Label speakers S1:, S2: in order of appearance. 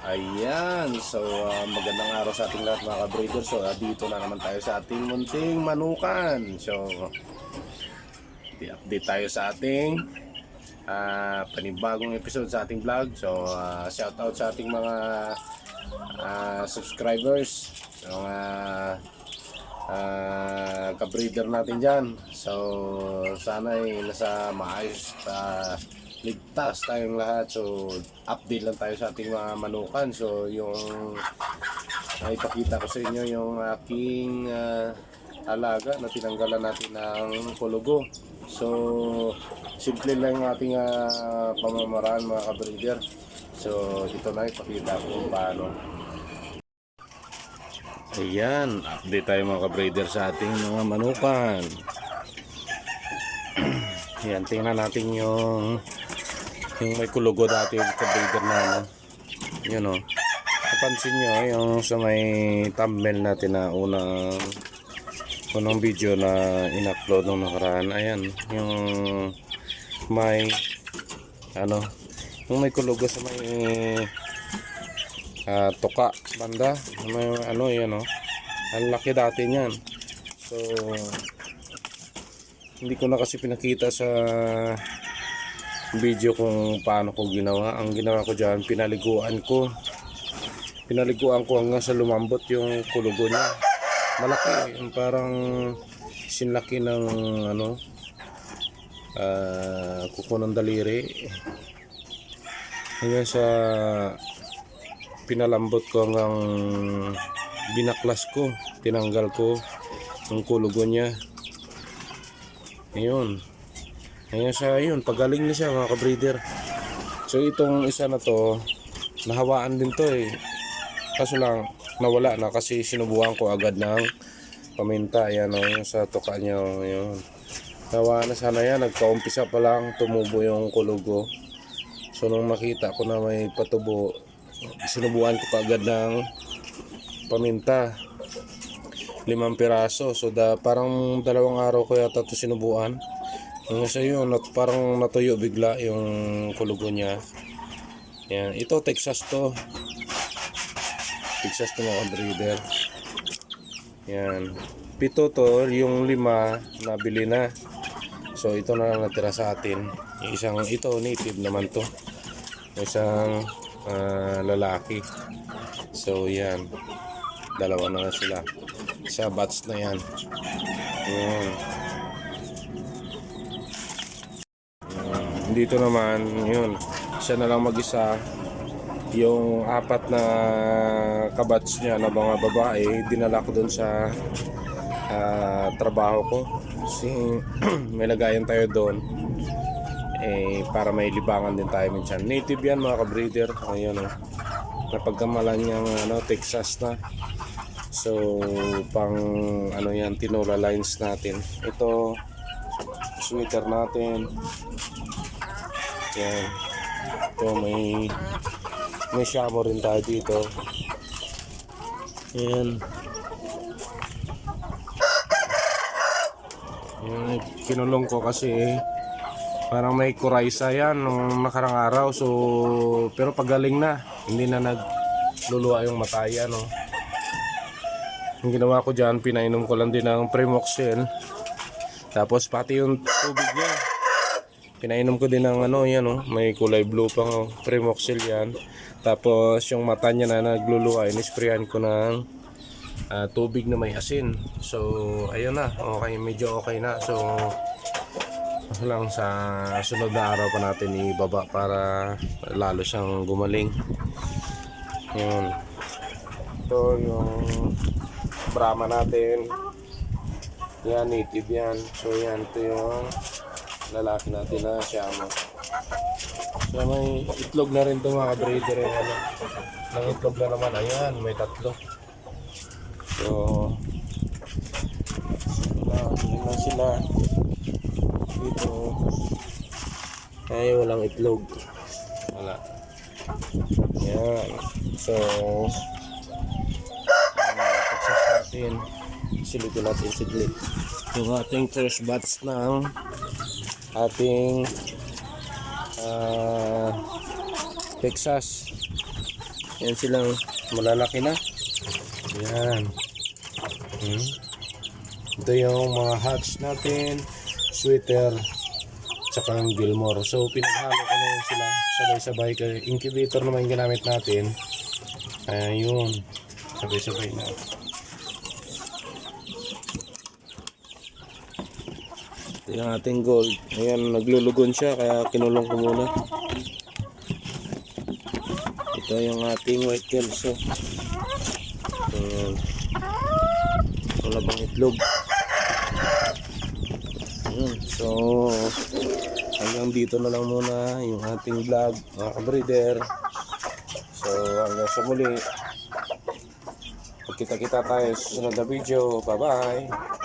S1: Ayan, so ah, magandang araw sa ating lahat mga ka-breeder. So ah, dito na naman tayo sa ating munting manukan. So i-update tayo sa ating ah, panibagong episode sa ating vlog. So shout out sa ating mga ah, subscribers, mga ah, ka-breeder natin dyan. So sana ay nasa maayos ah, ligtas tayong lahat. So, update lang tayo sa ating mga manukan. So, yung ay ipakita ko sa inyo yung aking ah, alaga na tinanggalan natin ng kulugo. So, simple lang yung ating ah, pamamaraan mga ka-breeder. So, ito na ipakita ko kung paano. Ayan, update tayo mga ka-breeder sa ating mga manukan. Ayan, tingnan natin yung yung may kulugo dati yung ka-breeder na ano. Yun o. Napansin nyo, yung sa may thumbnail natin na unang unang video na in-upload nung nakaraan. Ayan, yung may ano, yung may kulugo sa may ah, tuka banda. May ano, yan o. Ang laki dati niyan. So, hindi ko na kasi pinakita sa video kung paano ko ginawa. Ang ginawa ko dyan, pinaliguan ko. Pinaliguan ko hanggang sa lumambot yung kulugo niya. Malaki, parang sinlaki ng ano, ah kuko ng daliri. Hanggang sa pinalambot ko hanggang binaklas ko, tinanggal ko yung kulugo niya. Ayun. Ayun siya, yun, pagaling na siya mga ka-breeder. So itong isa na to, nahawaan din to eh. Kaso lang, nawala na kasi sinubukan ko agad ng paminta. Ayan o, yung sa tuka niya o, yun. Nawala na sana yan, nagkaumpisa pa lang, tumubo yung kulugo. So nung makita ko na may patubo, sinubukan ko kaagad ng paminta. Limang piraso. So da, parang dalawang araw ko yata ito sinubuan. Ang isa yun, nat, parang natuyo bigla yung kulugo niya. Yan. Ito, Texas to. Texas to mga breeder. Yan. Pito to, yung lima, nabili na. So, ito na lang natira sa atin. Yung isang, ito, native naman to. Isang ah, lalaki. So, yan. Dalawa na sila. Sa batch na yan. Yan. Dito naman, yun, siya na lang mag-isa. Yung apat na kabats niya na mga babae, dinala ko dun sa ah, trabaho ko. Kasi may lagayan tayo doon. Eh, para may libangan din tayo minsan. Native yan mga ka-breeder. Ayun oh. Napagkamalan niyang ano, Texas na. So, pang ano yan, tinola lines natin. Ito, sweater natin. Yan. Ito may may shamo rin tayo dito. Yan. Yan, kinulong ko kasi parang may kuraysa yan nung nakarang araw. So, pero pagaling na. Hindi na nagluluwa yung mataya, no. Ang ginawa ko dyan, pinainom ko lang din ng Premoxil. Tapos pati yung tubig niya. Pinainom ko din ng ano, yan oh, may kulay blue pang oh, Premoxil yan. Tapos yung mata niya na nagluluwa, inisprayan ko ng ah, tubig na may asin. So, ayun na, okay, medyo okay na. So, lang sa sunod na araw pa natin ibaba para lalo siyang gumaling. Yun. Ito yung Brahma natin. Yan, native yan. So, yan, ito yung lalaki natin na siyama. So may itlog na rin ito mga breeder yung ano. Nang itlog na naman, ayan, may tatlo. So, yun lang sila. Dito, ay walang itlog. Wala. Yan. So, natin. Silipin natin siglit. Yung ating first batch ng ating ah, Texas.
S2: Yan silang malalaki na.
S1: Yan. Hmm. Ito yung mga hatch natin, sweater, tsaka yung Gilmore. So, pinaghalo ko na yun sila sabay-sabay. Kaya incubator naman yung ginamit natin. Ayun. Sabay-sabay na.
S2: Ito yung ating gold. Ayan, naglulugon siya kaya kinulong ko muna. Ito yung ating white kelso. Ayan. Wala pang itlog. Ayan. So, hanggang dito na lang muna yung ating vlog, mga kabreeder. So, hanggang sa muli. Pagkita-kita tayo sa sunod na video. Bye-bye!